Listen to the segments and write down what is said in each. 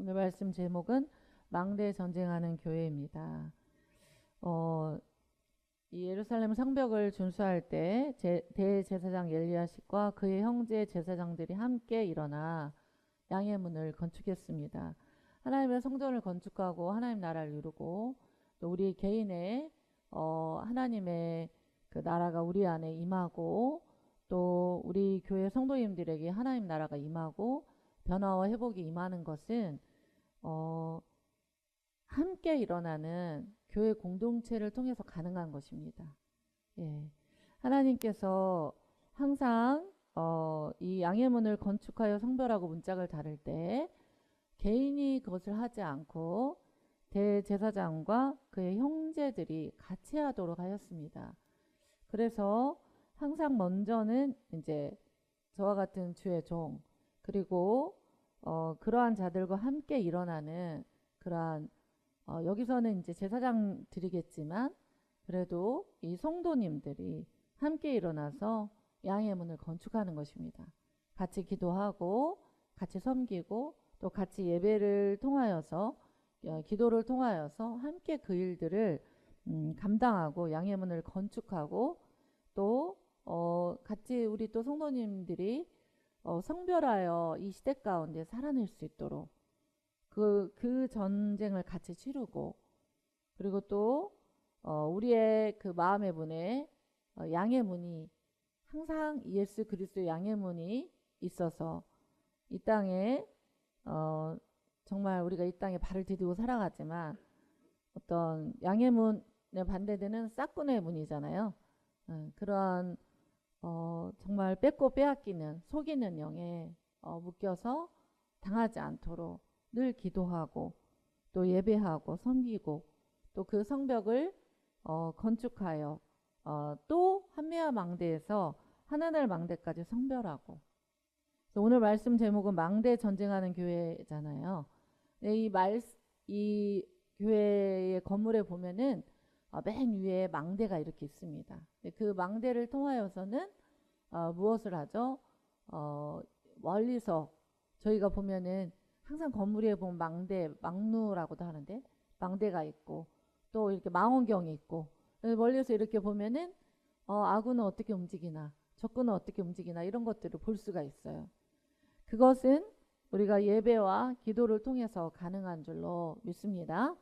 오늘 말씀 제목은 망대 전쟁하는 교회입니다. 어, 이 예루살렘 성벽을 준수할 때 제, 대제사장 엘리야십과 그의 형제 제사장들이 함께 일어나 양의 문을 건축했습니다. 하나님의 성전을 건축하고 하나님 나라를 이루고 또 우리 개인의 어, 하나님의 그 나라가 우리 안에 임하고 또 우리 교회 성도님들에게 하나님 나라가 임하고 변화와 회복이 임하는 것은 어, 함께 일어나는 교회 공동체를 통해서 가능한 것입니다. 예. 하나님께서 항상 어, 이 양의 문을 건축하여 성별하고 문짝을 다룰 때 개인이 그것을 하지 않고 대제사장과 그의 형제들이 같이 하도록 하였습니다. 그래서 항상 먼저는 이제 저와 같은 주의 종 그리고 어, 그러한 자들과 함께 일어나는 그러한 어, 여기서는 이제 제사장 드리겠지만 그래도 이 성도님들이 함께 일어나서 양의 문을 건축하는 것입니다. 같이 기도하고 같이 섬기고 또 같이 예배를 통하여서 어, 기도를 통하여서 함께 그 일들을 음, 감당하고 양의 문을 건축하고 또 어, 같이 우리 또 성도님들이 어, 성별하여 이 시대 가운데 살아낼 수 있도록 그, 그 전쟁을 같이 치르고 그리고 또 어, 우리의 그 마음의 문에 어, 양의 문이 항상 예수 그리스도 양의 문이 있어서 이 땅에 어, 정말 우리가 이 땅에 발을 디디고 살아가지만 어떤 양의 문에 반대되는 싹군의 문이잖아요. 어, 그런 어, 정말 뺏고 빼앗기는 속이는 영에 어, 묶여서 당하지 않도록 늘 기도하고 또 예배하고 섬기고 또 그 성벽을 어, 건축하여 어, 또 한매와 망대에서 하나날 망대까지 성별하고 오늘 말씀 제목은 망대 전쟁하는 교회잖아요. 네, 이 말, 이 교회의 건물에 보면은 어, 맨 위에 망대가 이렇게 있습니다. 그 망대를 통하여서는 어, 무엇을 하죠? 어, 멀리서 저희가 보면은 항상 건물 위에 보면 망대, 망루라고도 하는데 망대가 있고 또 이렇게 망원경이 있고 멀리서 이렇게 보면은 어, 아군은 어떻게 움직이나 적군은 어떻게 움직이나 이런 것들을 볼 수가 있어요. 그것은 우리가 예배와 기도를 통해서 가능한 줄로 믿습니다.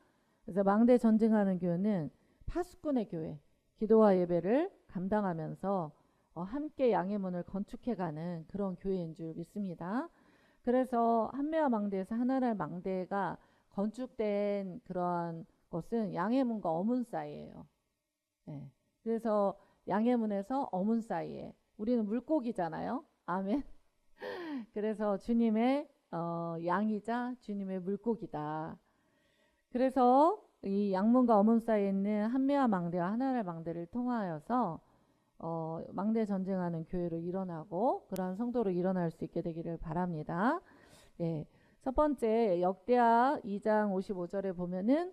그래서 망대 전쟁하는 교회는 파수꾼의 교회, 기도와 예배를 감당하면서 어, 함께 양의 문을 건축해가는 그런 교회인 줄 믿습니다. 그래서 한매와 망대에서 하나날 망대가 건축된 그러한 것은 양의 문과 어문 사이예요. 네. 그래서 양의 문에서 어문 사이에 우리는 물고기잖아요. 아멘. 그래서 주님의 어, 양이자 주님의 물고기다. 그래서 이 양문과 어문 사이에 있는 한매와 망대와 하나날 망대를 통하여서 어, 망대 전쟁하는 교회로 일어나고 그러한 성도로 일어날 수 있게 되기를 바랍니다. 예. 첫 번째 역대하 2장 55절에 보면은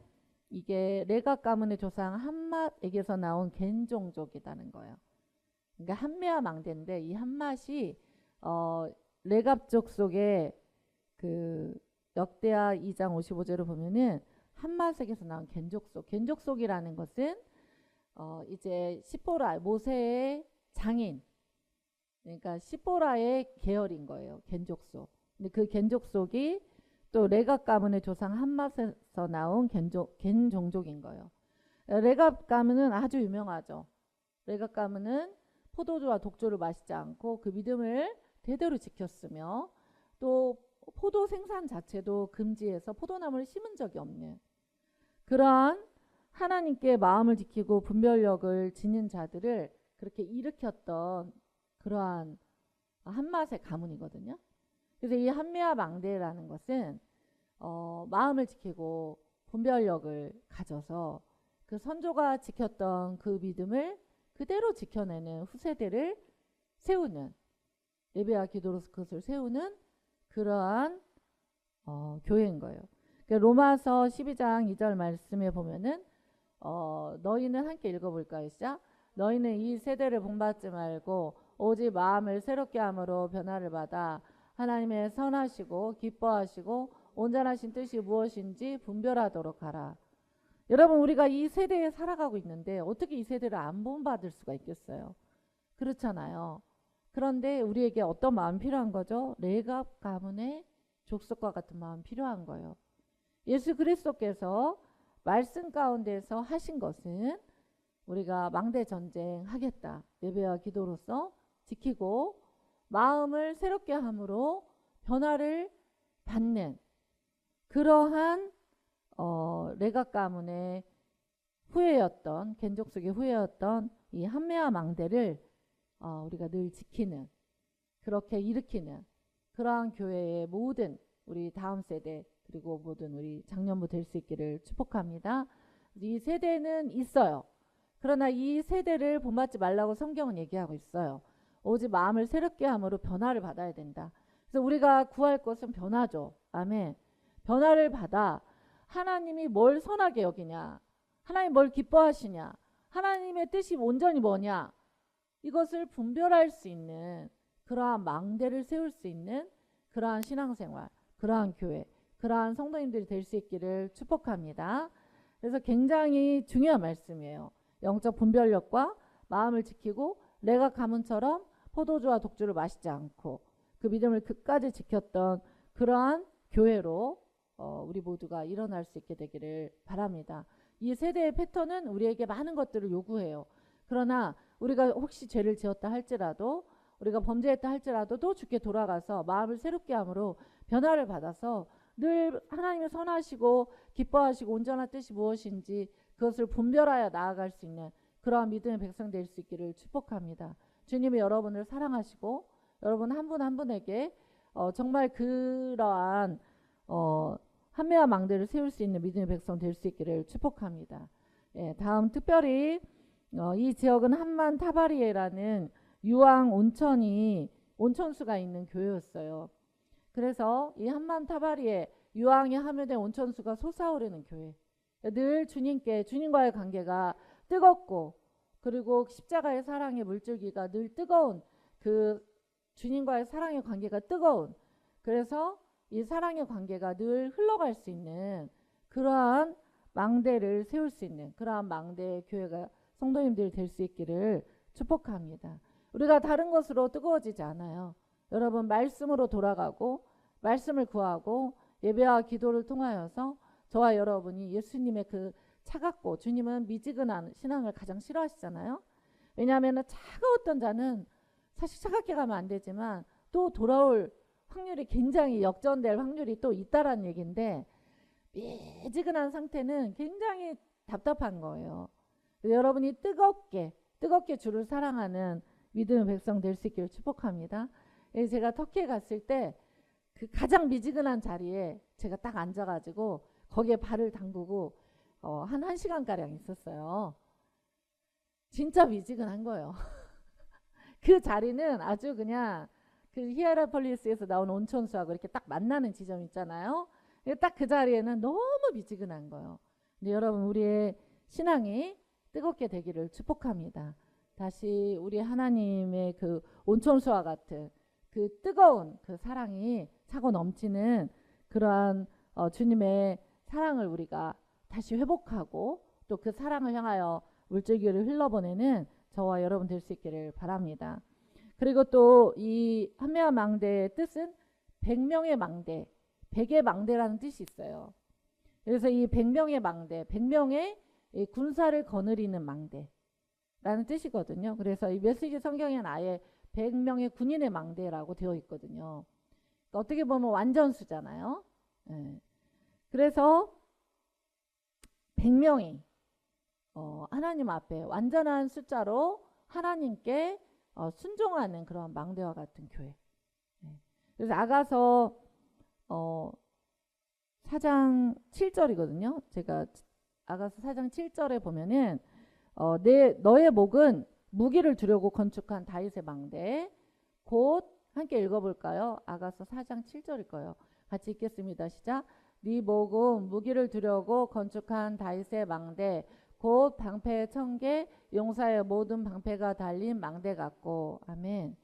이게 레갑 가문의 조상 한맛에게서 나온 겐종족이라는 거예요. 그러니까 한매와 망대인데 이 한맛이 어, 레갑족 속에 그 역대하 2장 55절을 보면은 한맛에게서 나온 겐족속. 겐족속이라는 것은 어 이제 시보라 모세의 장인 그러니까 시보라의 계열인 거예요. 겐족속. 근데 그 겐족속이 또 레갑 가문의 조상 한맛에서 나온 겐족 겐 종족인 거예요. 레갑 가문은 아주 유명하죠. 레갑 가문은 포도주와 독주를 마시지 않고 그 믿음을 대대로 지켰으며 또 포도 생산 자체도 금지해서 포도나무를 심은 적이 없는 그러한 하나님께 마음을 지키고 분별력을 지닌 자들을 그렇게 일으켰던 그러한 한맛의 가문이거든요. 그래서 이 한미와 망대라는 것은 어, 마음을 지키고 분별력을 가져서 그 선조가 지켰던 그 믿음을 그대로 지켜내는 후세대를 세우는 예배와 기도로 그것을 세우는 그러한 어, 교회인 거예요. 그러니까 로마서 12장 2절 말씀에 보면은 어, 너희는 함께 읽어볼까요? 시작. 너희는 이 세대를 본받지 말고 오직 마음을 새롭게 함으로 변화를 받아 하나님의 선하시고 기뻐하시고 온전하신 뜻이 무엇인지 분별하도록 하라. 여러분 우리가 이 세대에 살아가고 있는데 어떻게 이 세대를 안 본받을 수가 있겠어요? 그렇잖아요. 그런데 우리에게 어떤 마음 필요한 거죠? 레갑 가문의 족속과 같은 마음 필요한 거예요. 예수 그리스도께서 말씀 가운데서 하신 것은 우리가 망대 전쟁 하겠다. 예배와 기도로서 지키고 마음을 새롭게 함으로 변화를 받는 그러한 어, 레각 가문의 후예였던 겐족 속의 후예였던 이 한매와 망대를 어, 우리가 늘 지키는 그렇게 일으키는 그러한 교회의 모든 우리 다음 세대 그리고 모든 우리 장년부 될 수 있기를 축복합니다. 이 세대는 있어요. 그러나 이 세대를 본받지 말라고 성경은 얘기하고 있어요. 오직 마음을 새롭게 함으로 변화를 받아야 된다. 그래서 우리가 구할 것은 변화죠. 아멘. 변화를 받아 하나님이 뭘 선하게 여기냐? 하나님 뭘 기뻐하시냐? 하나님의 뜻이 온전히 뭐냐? 이것을 분별할 수 있는 그러한 망대를 세울 수 있는 그러한 신앙생활, 그러한 교회, 그러한 성도님들이 될 수 있기를 축복합니다. 그래서 굉장히 중요한 말씀이에요. 영적 분별력과 마음을 지키고 내가 가문처럼 포도주와 독주를 마시지 않고 그 믿음을 끝까지 지켰던 그러한 교회로 어, 우리 모두가 일어날 수 있게 되기를 바랍니다. 이 세대의 패턴은 우리에게 많은 것들을 요구해요. 그러나 우리가 혹시 죄를 지었다 할지라도 우리가 범죄했다 할지라도 또 주께 돌아가서 마음을 새롭게 함으로 변화를 받아서 늘 하나님의 선하시고 기뻐하시고 온전한 뜻이 무엇인지 그것을 분별하여 나아갈 수 있는 그러한 믿음의 백성 될 수 있기를 축복합니다. 주님이 여러분을 사랑하시고 여러분 한 분한 분에게 어, 정말 그러한 어, 한매와 망대를 세울 수 있는 믿음의 백성 될 수 있기를 축복합니다. 예, 다음 특별히 어, 이 지역은 한만 타바리에라는 유황 온천이 온천수가 있는 교회였어요. 그래서 이 한만 타바리에 유황이 함유된 온천수가 솟아오르는 교회. 늘 주님께 주님과의 관계가 뜨겁고 그리고 십자가의 사랑의 물줄기가 늘 뜨거운 그 주님과의 사랑의 관계가 뜨거운 그래서 이 사랑의 관계가 늘 흘러갈 수 있는 그러한 망대를 세울 수 있는 그러한 망대 교회가 성도님들이 될 수 있기를 축복합니다. 우리가 다른 것으로 뜨거워지지 않아요. 여러분 말씀으로 돌아가고 말씀을 구하고 예배와 기도를 통하여서 저와 여러분이 예수님의 그 차갑고 주님은 미지근한 신앙을 가장 싫어하시잖아요. 왜냐하면 차가웠던 자는 사실 차갑게 가면 안 되지만 또 돌아올 확률이 굉장히 역전될 확률이 또 있다라는 얘기인데 미지근한 상태는 굉장히 답답한 거예요. 여러분이 뜨겁게 뜨겁게 주를 사랑하는 믿음의 백성 될 수 있기를 축복합니다. 제가 터키에 갔을 때 그 가장 미지근한 자리에 제가 딱 앉아가지고 거기에 발을 담그고 어, 한 1시간 가량 있었어요. 진짜 미지근한 거예요. 그 자리는 아주 그냥 그 히에라폴리스에서 나온 온천수하고 이렇게 딱 만나는 지점 있잖아요. 딱 그 자리에는 너무 미지근한 거예요. 근데 여러분 우리의 신앙이 뜨겁게 되기를 축복합니다. 다시 우리 하나님의 그 온천수와 같은 그 뜨거운 그 사랑이 차고 넘치는 그러한 어, 주님의 사랑을 우리가 다시 회복하고 또 그 사랑을 향하여 물줄기를 흘러보내는 저와 여러분 될 수 있기를 바랍니다. 그리고 또 이 한매와 망대의 뜻은 백명의 망대, 백의 망대라는 뜻이 있어요. 그래서 이 백명의 망대, 백명의 군사를 거느리는 망대라는 뜻이거든요. 그래서 이 메시지 성경에는 아예 백명의 군인의 망대라고 되어 있거든요. 그러니까 어떻게 보면 완전수잖아요. 네. 그래서 100명이 어, 하나님 앞에 완전한 숫자로 하나님께 어, 순종하는 그런 망대와 같은 교회. 네. 그래서 아가서 어, 4장 7절이거든요. 제가 아가서 4장 7절에 보면은 어, 내 너의 목은 무기를 두려고 건축한 다윗의 망대 곧 함께 읽어볼까요? 아가서 4장 7절일 거예요. 같이 읽겠습니다. 시작. 네 목은 무기를 두려고 건축한 다윗의 망대 곧 방패 천개 용사의 모든 방패가 달린 망대 같고 아멘.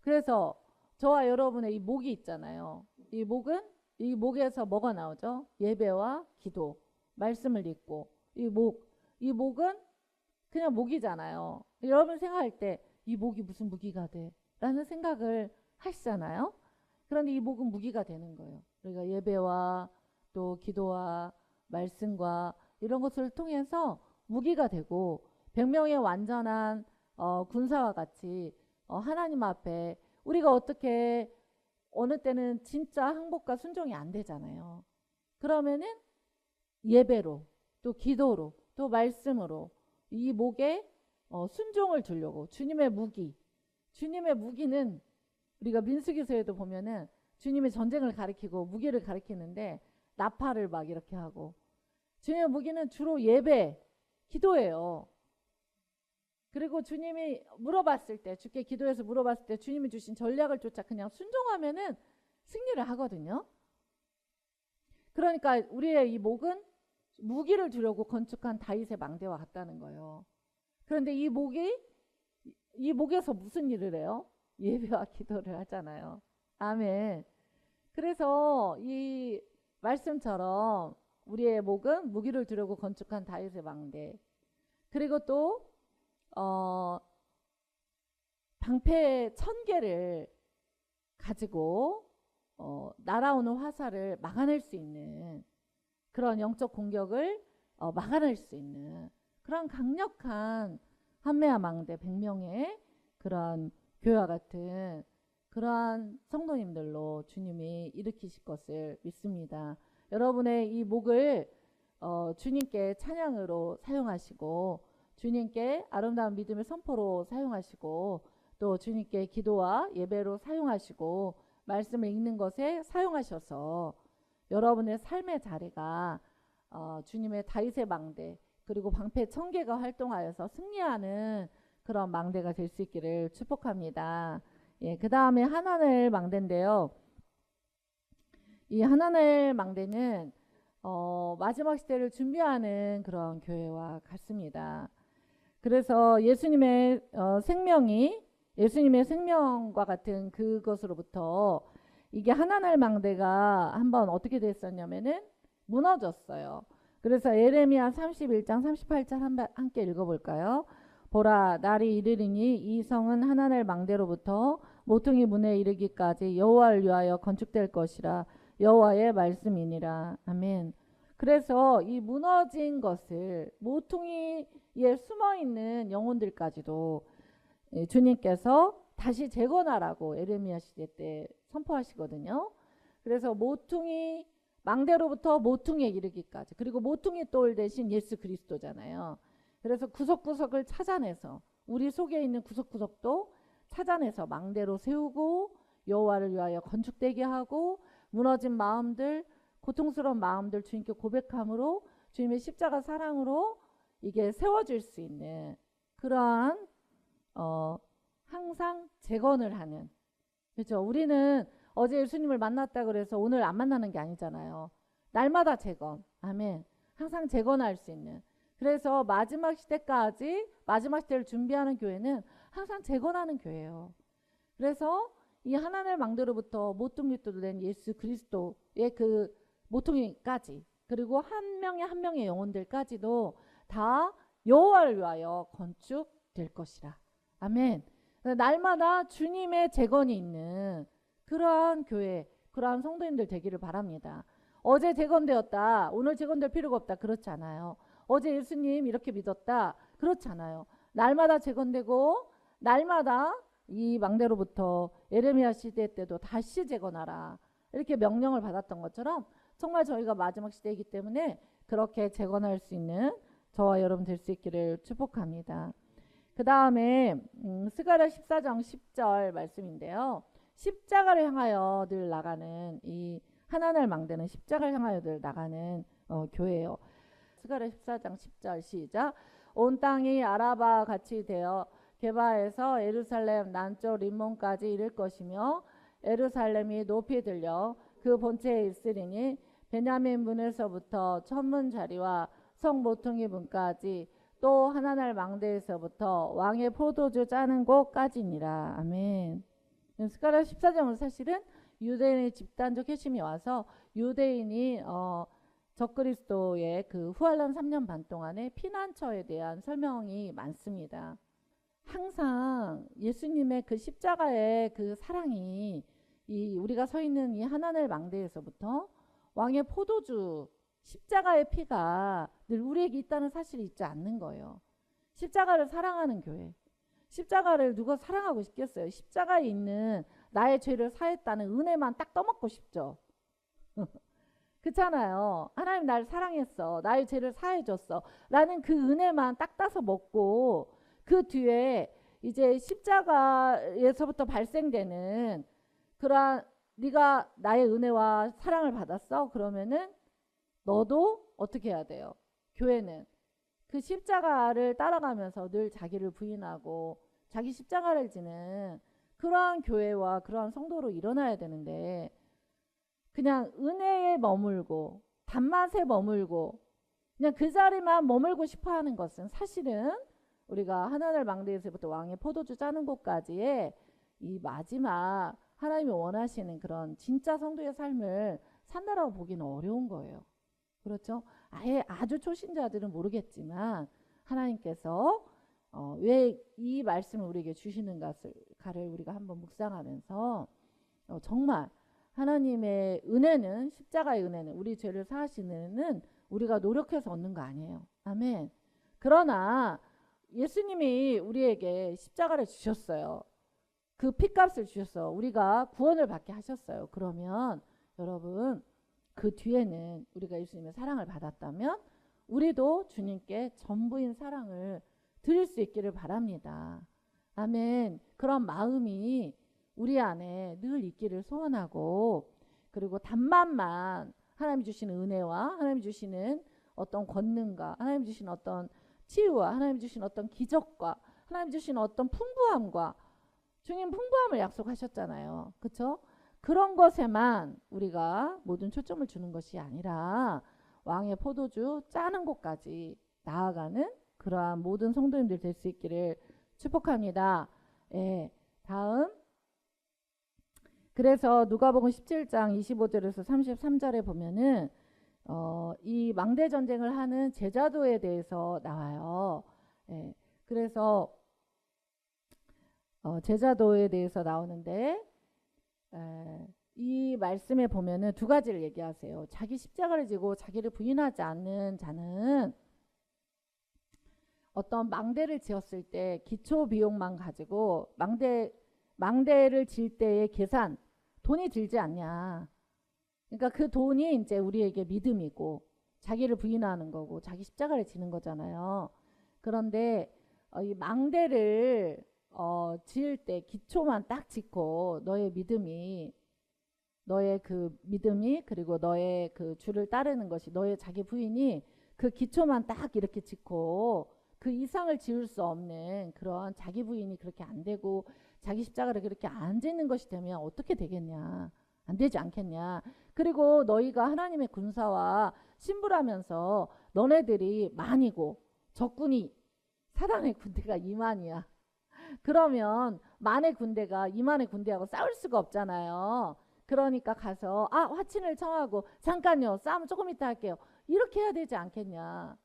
그래서 저와 여러분의 이 목이 있잖아요. 이 목은 이 목에서 뭐가 나오죠? 예배와 기도, 말씀을 읽고 이 목, 이 목은 그냥 목이잖아요. 여러분 생각할 때 이 목이 무슨 무기가 돼? 라는 생각을 하시잖아요. 그런데 이 목은 무기가 되는 거예요. 우리가 예배와 또 기도와 말씀과 이런 것을 통해서 무기가 되고 백명의 완전한 어, 군사와 같이 어, 하나님 앞에 우리가 어떻게 어느 때는 진짜 항복과 순종이 안 되잖아요. 그러면은 예배로 또 기도로 또 말씀으로 이 목에 어, 순종을 주려고 주님의 무기 주님의 무기는 우리가 민수기서에도 보면은 주님의 전쟁을 가리키고 무기를 가리키는데 나팔을 막 이렇게 하고 주님의 무기는 주로 예배 기도예요. 그리고 주님이 물어봤을 때 주께 기도해서 물어봤을 때 주님이 주신 전략을 쫓아 그냥 순종하면은 승리를 하거든요. 그러니까 우리의 이 목은 무기를 두려고 건축한 다윗의 망대와 같다는 거예요. 그런데 이 목이 이 목에서 무슨 일을 해요? 예배와 기도를 하잖아요. 아멘. 그래서 이 말씀처럼 우리의 목은 무기를 두려고 건축한 다윗의 망대. 그리고 또 어, 방패 천 개를 가지고 어, 날아오는 화살을 막아낼 수 있는 그런 영적 공격을 어, 막아낼 수 있는 그런 강력한 한매와 망대 100명의 그런 교회와 같은 그러한 성도님들로 주님이 일으키실 것을 믿습니다. 여러분의 이 목을 어, 주님께 찬양으로 사용하시고 주님께 아름다운 믿음의 선포로 사용하시고 또 주님께 기도와 예배로 사용하시고 말씀을 읽는 것에 사용하셔서 여러분의 삶의 자리가 어, 주님의 다윗의 망대 그리고 방패 천 개가 활동하여서 승리하는 그런 망대가 될 수 있기를 축복합니다. 예, 그 다음에 하나늘 망대인데요. 이 하나늘 망대는 어, 마지막 시대를 준비하는 그런 교회와 같습니다. 그래서 예수님의 어, 생명이 예수님의 생명과 같은 그것으로부터 이게 하나날 망대가 한번 어떻게 됐었냐면은 무너졌어요. 그래서 예레미야 31장 38절 함께 읽어볼까요? 보라 날이 이르리니 이 성은 하나날 망대로부터 모퉁이 문에 이르기까지 여호와를 위하여 건축될 것이라 여호와의 말씀이니라 아멘. 그래서 이 무너진 것을 모퉁이에 숨어 있는 영혼들까지도 예, 주님께서 다시 재건하라고 에레미야 시대 때 선포하시거든요. 그래서 모퉁이 망대로부터 모퉁이에 이르기까지 그리고 모퉁이 돌 대신 예수 그리스도잖아요. 그래서 구석구석을 찾아내서 우리 속에 있는 구석구석도 찾아내서 망대로 세우고 여호와를 위하여 건축되게 하고 무너진 마음들 고통스러운 마음들 주님께 고백함으로 주님의 십자가 사랑으로 이게 세워질 수 있는 그러한 어, 항상 재건을 하는 그렇죠. 우리는 어제 예수님을 만났다 그래서 오늘 안 만나는 게 아니잖아요. 날마다 재건. 아멘. 항상 재건할 수 있는. 그래서 마지막 시대까지 마지막 시대를 준비하는 교회는 항상 재건하는 교회예요. 그래서 이 하나님의 망대로부터 모퉁이돌 된 예수 그리스도의 그 모퉁이까지 그리고 한 명의 한 명의 영혼들까지도 다 여호와를 위하여 건축될 것이라. 아멘. 날마다 주님의 재건이 있는 그러한 교회, 그러한 성도님들 되기를 바랍니다. 어제 재건되었다. 오늘 재건될 필요가 없다. 그렇지 않아요. 어제 예수님 이렇게 믿었다. 그렇지 않아요. 날마다 재건되고 날마다 이 망대로부터 에레미야 시대 때도 다시 재건하라. 이렇게 명령을 받았던 것처럼 정말 저희가 마지막 시대이기 때문에 그렇게 재건할 수 있는 저와 여러분 될 수 있기를 축복합니다. 그 다음에 음, 스가랴 14장 10절 말씀인데요. 십자가를 향하여 늘 나가는 이 하나날 망대는 십자가를 향하여 늘 나가는 어, 교회예요. 스가랴 14장 10절 시작. 온 땅이 아라바 같이 되어 개바에서 에루살렘 남쪽 림몬까지 이를 것이며 에루살렘이 높이 들려 그 본체에 있으리니 베냐민 문에서부터 천문 자리와 성 모퉁이 문까지 또 하나날 망대에서부터 왕의 포도주 짜는 곳까지니라. 아멘. 스가랴 14장은 사실은 유대인의 집단적 회심이 와서 유대인이 어, 적그리스도의 그 후환란 3년 반 동안의 피난처에 대한 설명이 많습니다. 항상 예수님의 그 십자가의 그 사랑이 이 우리가 서 있는 이 하나늘 망대에서부터 왕의 포도주 십자가의 피가 늘 우리에게 있다는 사실이 있지 않는 거예요. 십자가를 사랑하는 교회. 십자가를 누가 사랑하고 싶겠어요? 십자가에 있는 나의 죄를 사했다는 은혜만 딱 떠먹고 싶죠. 그렇잖아요. 하나님 나를 사랑했어. 나의 죄를 사해줬어. 라는 그 은혜만 딱 따서 먹고 그 뒤에 이제 십자가에서부터 발생되는 그러한 네가 나의 은혜와 사랑을 받았어. 그러면은 너도 어떻게 해야 돼요? 교회는 그 십자가를 따라가면서 늘 자기를 부인하고 자기 십자가를 지는 그러한 교회와 그러한 성도로 일어나야 되는데 그냥 은혜에 머물고 단맛에 머물고 그냥 그 자리만 머물고 싶어 하는 것은 사실은 우리가 하나님 망대에서부터 왕의 포도주 짜는 곳까지의 이 마지막 하나님이 원하시는 그런 진짜 성도의 삶을 산다라고 보기는 어려운 거예요. 그렇죠? 아예 아주 초신자들은 모르겠지만 하나님께서 어, 왜 이 말씀을 우리에게 주시는가를 우리가 한번 묵상하면서 어, 정말 하나님의 은혜는 십자가의 은혜는 우리 죄를 사하시는 우리가 노력해서 얻는 거 아니에요. 아멘. 그러나 예수님이 우리에게 십자가를 주셨어요. 그 피값을 주셨어. 우리가 구원을 받게 하셨어요. 그러면 여러분 그 뒤에는 우리가 예수님의 사랑을 받았다면 우리도 주님께 전부인 사랑을 드릴 수 있기를 바랍니다. 아멘. 그런 마음이 우리 안에 늘 있기를 소원하고 그리고 단맛만 하나님 주시는 은혜와 하나님 주시는 어떤 권능과 하나님 주시는 어떤 치유와 하나님 주신 어떤 기적과 하나님 주신 어떤 풍부함과 주님 풍부함을 약속하셨잖아요. 그렇죠? 그런 것에만 우리가 모든 초점을 주는 것이 아니라 왕의 포도주 짜는 곳까지 나아가는 그러한 모든 성도님들 될 수 있기를 축복합니다. 예, 다음 그래서 누가복음 17장 25절에서 33절에 보면은 어, 이 망대 전쟁을 하는 제자도에 대해서 나와요. 예, 그래서 어, 제자도에 대해서 나오는데 에, 이 말씀에 보면은 두 가지를 얘기하세요. 자기 십자가를 지고 자기를 부인하지 않는 자는 어떤 망대를 지었을 때 기초 비용만 가지고 망대 망대를 질 때의 계산 돈이 들지 않냐. 그러니까 그 돈이 이제 우리에게 믿음이고 자기를 부인하는 거고 자기 십자가를 지는 거잖아요. 그런데 어, 이 망대를 어, 지을 때 기초만 딱 짓고 너의 믿음이 너의 그 믿음이 그리고 너의 그 주를 따르는 것이 너의 자기 부인이 그 기초만 딱 이렇게 짓고 그 이상을 지을 수 없는 그런 자기 부인이 그렇게 안 되고 자기 십자가를 그렇게 안 짓는 것이 되면 어떻게 되겠냐? 안 되지 않겠냐? 그리고 너희가 하나님의 군사와 신부라면서 너네들이 만이고 적군이 사단의 군대가 2만이야. 그러면 만의 군대가 2만의 군대하고 싸울 수가 없잖아요. 그러니까 가서 아 화친을 청하고 잠깐요 싸움 조금 이따 할게요. 이렇게 해야 되지 않겠냐.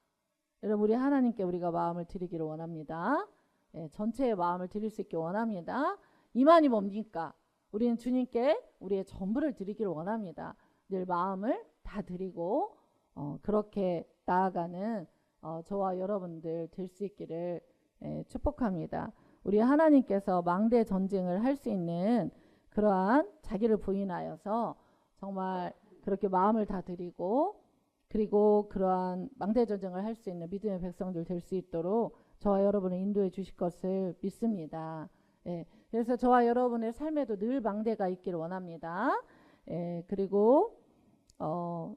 여러분 우리 하나님께 우리가 마음을 드리기를 원합니다. 예, 전체의 마음을 드릴 수 있게 원합니다. 이만이 뭡니까? 우리는 주님께 우리의 전부를 드리기를 원합니다. 늘 마음을 다 드리고 어, 그렇게 나아가는 어, 저와 여러분들 될 수 있기를 예, 축복합니다. 우리 하나님께서 망대 전쟁을 할 수 있는 그러한 자기를 부인하여서 정말 그렇게 마음을 다 드리고 그리고 그러한 망대 전쟁을 할 수 있는 믿음의 백성들 될 수 있도록 저와 여러분을 인도해 주실 것을 믿습니다. 예, 그래서 저와 여러분의 삶에도 늘 망대가 있기를 원합니다. 예, 그리고 어,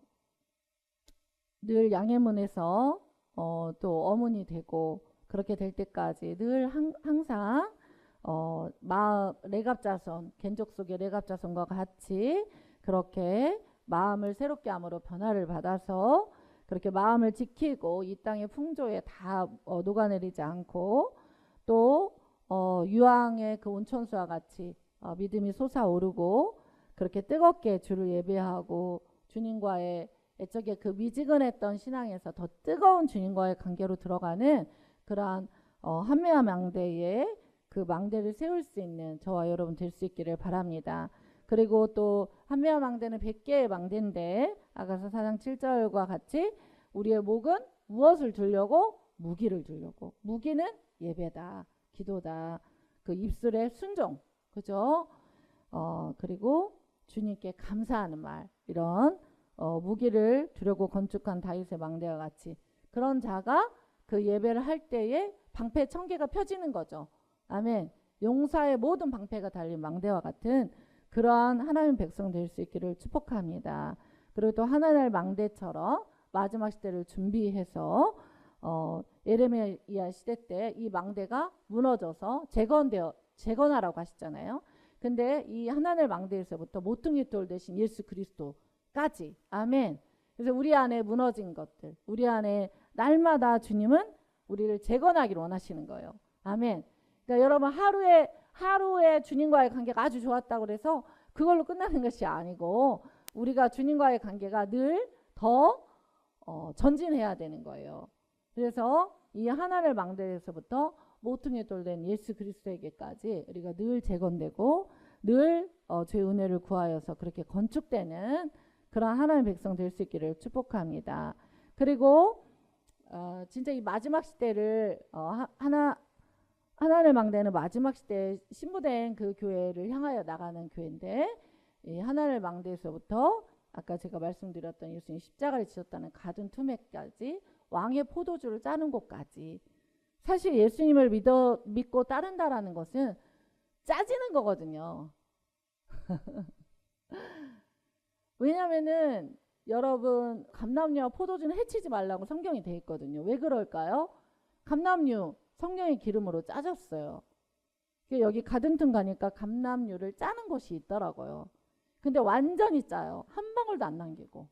늘 양해문에서 어, 또 어문이 되고 그렇게 될 때까지 늘 항, 항상 어, 마 레갑자손 겐족 속의 레갑자손과 같이 그렇게 마음을 새롭게 함으로 변화를 받아서 그렇게 마음을 지키고 이 땅의 풍조에 다 어, 녹아내리지 않고 또 어, 유황의 그 온천수와 같이 어, 믿음이 솟아오르고 그렇게 뜨겁게 주를 예배하고 주님과의 애적에 그 미지근했던 신앙에서 더 뜨거운 주님과의 관계로 들어가는 그러한 어, 한매와 망대에 그 망대를 세울 수 있는 저와 여러분 될 수 있기를 바랍니다. 그리고 또 한매와 망대는 100개의 망대인데 아가서 4장 7절과 같이 우리의 목은 무엇을 두려고? 무기를 두려고. 무기는 예배다 기도다. 그 입술의 순종. 그죠? 어 그리고 주님께 감사하는 말. 이런 어, 무기를 두려고 건축한 다윗의 망대와 같이 그런 자가 그 예배를 할 때에 방패 천 개가 펴지는 거죠 아멘 용사의 모든 방패가 달린 망대와 같은 그러한 하나님 백성 될 수 있기를 축복합니다. 그리고 또 하나날 망대처럼 마지막 시대를 준비해서 어, 예레미야 시대 때 이 망대가 무너져서 재건되어 재건하라고 하시잖아요. 근데 이 하나님 망대에서부터 모퉁이 돌 대신 예수 그리스도까지 아멘. 그래서 우리 안에 무너진 것들, 우리 안에 날마다 주님은 우리를 재건하기를 원하시는 거예요. 아멘. 그러니까 여러분 하루에 하루에 주님과의 관계가 아주 좋았다고 그래서 그걸로 끝나는 것이 아니고 우리가 주님과의 관계가 늘더 어, 전진해야 되는 거예요. 그래서 이 하나를 망대에서부터 모퉁이 돌된 예수 그리스도에게까지 우리가 늘 재건되고 늘 어, 죄 은혜를 구하여서 그렇게 건축되는 그런 하나님의 백성 될 수 있기를 축복합니다. 그리고 어, 진짜 이 마지막 시대를 어, 하나 하나님 망대는 마지막 시대 신부된 그 교회를 향하여 나가는 교회인데 이 하나님 망대에서부터 아까 제가 말씀드렸던 예수님 십자가를 지셨다는 가든 투매까지 왕의 포도주를 짜는 곳까지 사실 예수님을 믿어 믿고 따른다라는 것은 짜지는 거거든요. 왜냐면은 여러분 감남류와 포도주는 해치지 말라고 성경이 돼 있거든요. 왜 그럴까요? 감남류 성령의 기름으로 짜졌어요. 여기 가든튼 가니까 감남류를 짜는 곳이 있더라고요. 근데 완전히 짜요. 한 방울도 안 남기고.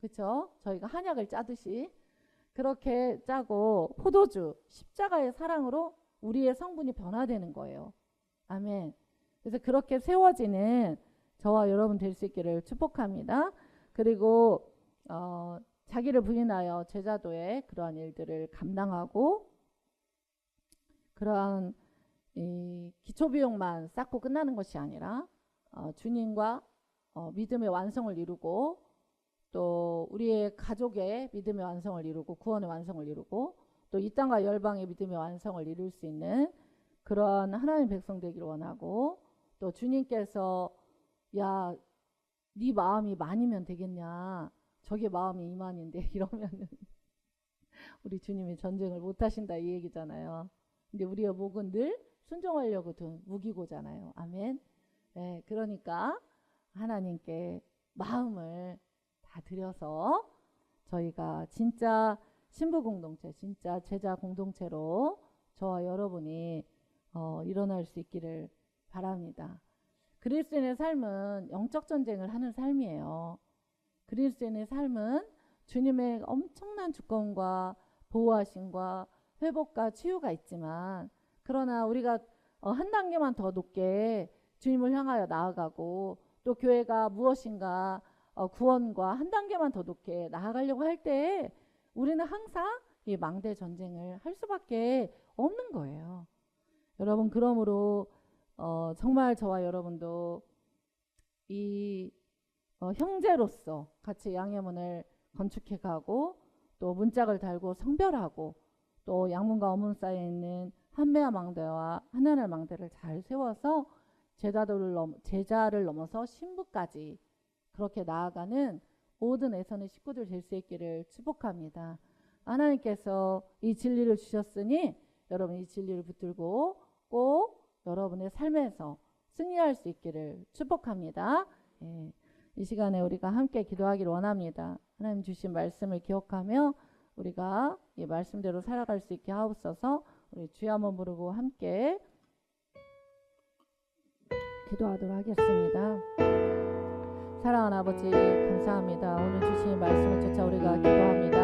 그렇죠? 저희가 한약을 짜듯이 그렇게 짜고 포도주 십자가의 사랑으로 우리의 성분이 변화되는 거예요. 아멘. 그래서 그렇게 세워지는 저와 여러분 될 수 있기를 축복합니다. 그리고 어, 자기를 부인하여 제자도의 그러한 일들을 감당하고 그러한 이 기초 비용만 쌓고 끝나는 것이 아니라 어, 주님과 어, 믿음의 완성을 이루고 또 우리의 가족의 믿음의 완성을 이루고 구원의 완성을 이루고 또 이 땅과 열방의 믿음의 완성을 이룰 수 있는 그러한 하나님 백성 되기를 원하고 또 주님께서 야, 네 마음이 만이면 되겠냐? 저게 마음이 이만인데 이러면은 우리 주님이 전쟁을 못 하신다 이 얘기잖아요. 근데 우리의 목은 늘 순종하려고 둔 무기고잖아요. 아멘. 네, 그러니까 하나님께 마음을 다 드려서 저희가 진짜 신부 공동체, 진짜 제자 공동체로 저와 여러분이 어, 일어날 수 있기를 바랍니다. 그리스도인의 삶은 영적 전쟁을 하는 삶이에요. 그리스도인의 삶은 주님의 엄청난 주권과 보호하심과 회복과 치유가 있지만 그러나 우리가 어, 한 단계만 더 높게 주님을 향하여 나아가고 또 교회가 무엇인가 어, 구원과 한 단계만 더 높게 나아가려고 할때 우리는 항상 이 망대 전쟁을 할 수밖에 없는 거예요. 여러분 그러므로 어, 정말 저와 여러분도 이 어, 형제로서 같이 양해문을 건축해 가고 또 문짝을 달고 성별하고 또 양문과 어문 사이에 있는 한매와 망대와 하나날 망대를 잘 세워서 제자도를 넘, 제자를 넘어서 신부까지 그렇게 나아가는 모든 애선의 식구들 될 수 있기를 축복합니다. 하나님께서 이 진리를 주셨으니 여러분 이 진리를 붙들고 꼭 여러분의 삶에서 승리할 수 있기를 축복합니다. 예, 이 시간에 우리가 함께 기도하기를 원합니다. 하나님 주신 말씀을 기억하며 우리가 이 말씀대로 살아갈 수 있게 하옵소서. 우리 주여 한번 부르고 함께 기도하도록 하겠습니다. 사랑하는 아버지 감사합니다. 오늘 주신 말씀을 쫓아 우리가 기도합니다.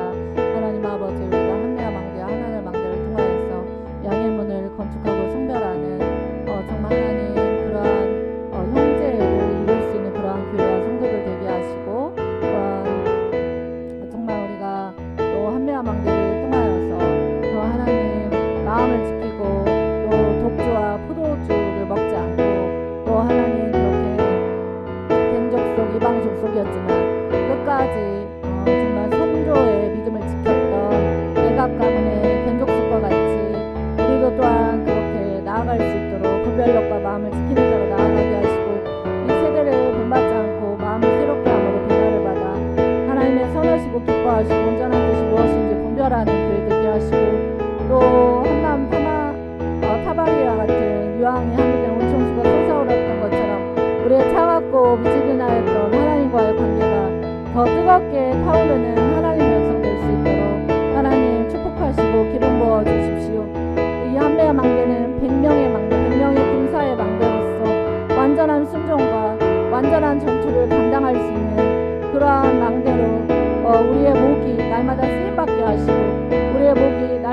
하나님 아버지 우리가 한매와 망대 하나님 망대를 통하여서 양의 문을 건축하고 성별하는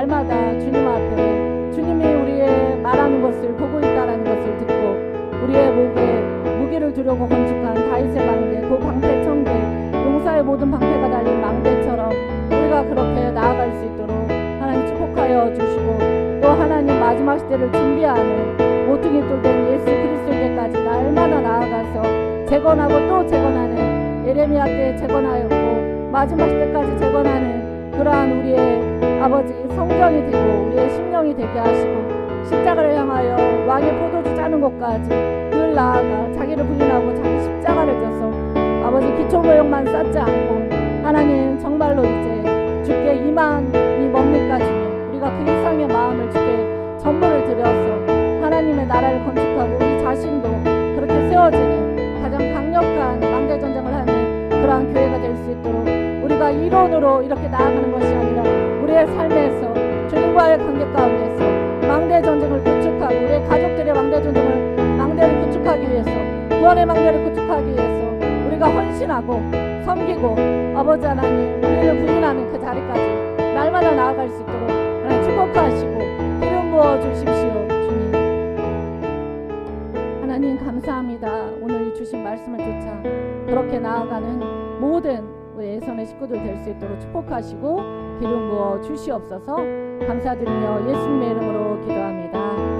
날마다 주님 앞에 주님이 우리의 말하는 것을 보고 있다라는 것을 듣고 우리의 목에 무기를 두려고 건축한 다윗의 망대, 그 방패 청대, 용사의 모든 방패가 달린 망대처럼 우리가 그렇게 나아갈 수 있도록 하나님 축복하여 주시고 또 하나님 마지막 시대를 준비하는 모퉁이 돌된 예수 그리스도에게까지 날마다 나아가서 재건하고 또 재건하는 예레미야 때 재건하였고 마지막 시대까지 재건하는 그러한 우리의 아버지 성전이 되고 우리의 심령이 되게 하시고 십자가를 향하여 왕의 포도주 짜는 곳까지 늘 나아가 자기를 부인하고 자기 십자가를 져서 아버지 기초모형만 쌓지 않고 하나님 정말로 이제 주께 이만 이 뭡니까 주님. 우리가 그 이상의 마음을 주께 전부를 드려서 하나님의 나라를 건축하고 우리 자신도 그렇게 세워지는 가장 강력한 망대 전쟁을 하는 그러한 교회가 될 수 있도록 우리가 이론으로 이렇게 나아가는 것이 아니라 우리의 삶에서 주님과의 관계 가운데서 망대 전쟁을 구축하고 우리의 가족들의 망대 전쟁을 망대를 구축하기 위해서 구원의 망대를 구축하기 위해서 우리가 헌신하고 섬기고 아버지 하나님 우리를 부인하는 그 자리까지 날마다 나아갈 수 있도록 하나님 축복하시고 기름 부어 주십시오 주님. 하나님 감사합니다. 오늘 주신 말씀을 쫓아 그렇게 나아가는 모든 우리 예선의 식구들 될 수 있도록 축복하시고 기름 부어 주시옵소서 감사드리며 예수님의 이름으로 기도합니다.